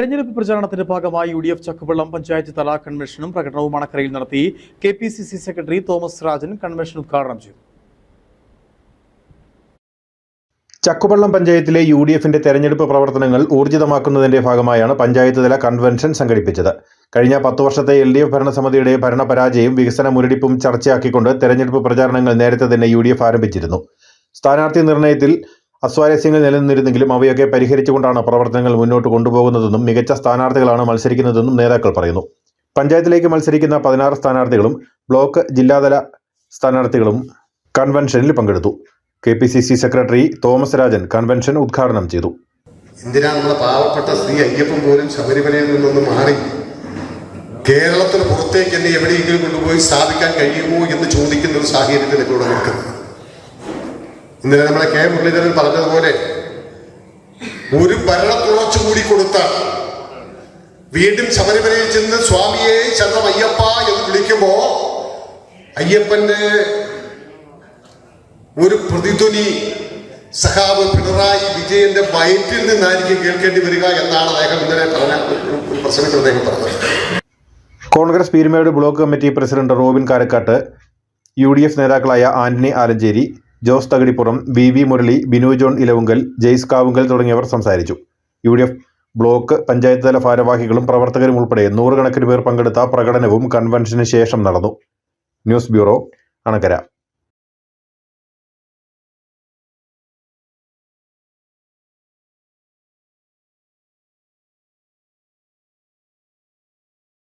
തെരഞ്ഞെടുപ്പ് പ്രചാരണത്തിന്റെ ഭാഗമായി U D F Chakkuvallam panchayat തല കൺവെൻഷനും പ്രകടനവും അണക്കരയിൽ നടത്തി K P C C secretary Thomas Rajan convention ഉദ്ഘാടനം ചെയ്തു. ചക്കുപള്ളം പഞ്ചായത്തിലെ യു ഡി എഫിന്റെ തെരഞ്ഞെടുപ്പ് പ്രവർത്തനങ്ങൾ ഊർജിതമാക്കുന്നതിന്റെ ഭാഗമായാണ് പഞ്ചായത്ത് തല കൺവെൻഷൻ സംഘടിപ്പിച്ചത്. കഴിഞ്ഞ പത്തു വർഷത്തെ എൽ ഡി എഫ് ഭരണസമിതിയുടെ ഭരണപരാജയം വികസന മുരടിപ്പും ചർച്ചയാക്കിക്കൊണ്ട് തെരഞ്ഞെടുപ്പ് പ്രചാരണങ്ങൾ നേരത്തെ തന്നെ യു ആരംഭിച്ചിരുന്നു. സ്ഥാനാർത്ഥി നിർണയത്തിൽ അസ്വാരസ്യങ്ങൾ നിലനിന്നിരുന്നെങ്കിലും അവയൊക്കെ പരിഹരിച്ചുകൊണ്ടാണ് പ്രവർത്തനങ്ങൾ മുന്നോട്ട് കൊണ്ടുപോകുന്നതെന്നും മികച്ച സ്ഥാനാർത്ഥികളാണ് മത്സരിക്കുന്നതെന്നും നേതാക്കൾ പറയുന്നു. പഞ്ചായത്തിലേക്ക് മത്സരിക്കുന്ന പതിനാറ് സ്ഥാനാർത്ഥികളും ബ്ലോക്ക് ജില്ലാതല സ്ഥാനാർത്ഥികളും കൺവെൻഷനിൽ പങ്കെടുത്തു. K P C C secretary Thomas Rajan convention ഉദ്ഘാടനം ചെയ്തു. എന്തിനാ നമ്മുടെ പാവപ്പെട്ട സ്ത്രീ അയ്യപ്പൻ പോലും ശബരിമലയിൽ നിന്നൊന്ന് മാറി? കേരളത്തിന് പുറത്തേക്ക് എന്നെ എവിടെയെങ്കിലും കൊണ്ടുപോയി സ്ഥാപിക്കാൻ കഴിയുമോ എന്ന് ചോദിക്കുന്ന ഒരു സാഹചര്യത്തിലേക്ക് ഇവിടെ നിൽക്കുന്നത് ഇന്നലെ നമ്മളെ കെ മുരളീധരൻ പറഞ്ഞതുപോലെ ഒരു ഭരണത്തുറച്ചു കൂടി കൊടുത്ത വീണ്ടും ശബരിമലയിൽ ചെന്ന് സ്വാമിയെ ശരണം അയ്യപ്പ എന്ന് വിളിക്കുമ്പോ അയ്യപ്പന്റെ ഒരു പ്രതിധ്വനി സഹാബ് പിണറായി വിജയന്റെ വയറ്റിൽ നിന്നായിരിക്കും കേൾക്കേണ്ടി വരിക എന്നാണ് അദ്ദേഹം ഇന്നലെ പറഞ്ഞ അദ്ദേഹം പറഞ്ഞത്. Congress Peermade block committee president Robin Karakkattu U D F നേതാക്കളായ Antony Alencherry Jose Thakadippuram V V Murali Binu John Elavunkal Jaise Kavunkal തുടങ്ങിയവർ സംസാരിച്ചു. U D F block panchayat തല ഭാരവാഹികളും പ്രവർത്തകരും ഉൾപ്പെടെ നൂറുകണക്കിന് പേർ പങ്കെടുത്ത പ്രകടനവും കൺവെൻഷന് ശേഷം നടന്നു. News bureau Anakkara.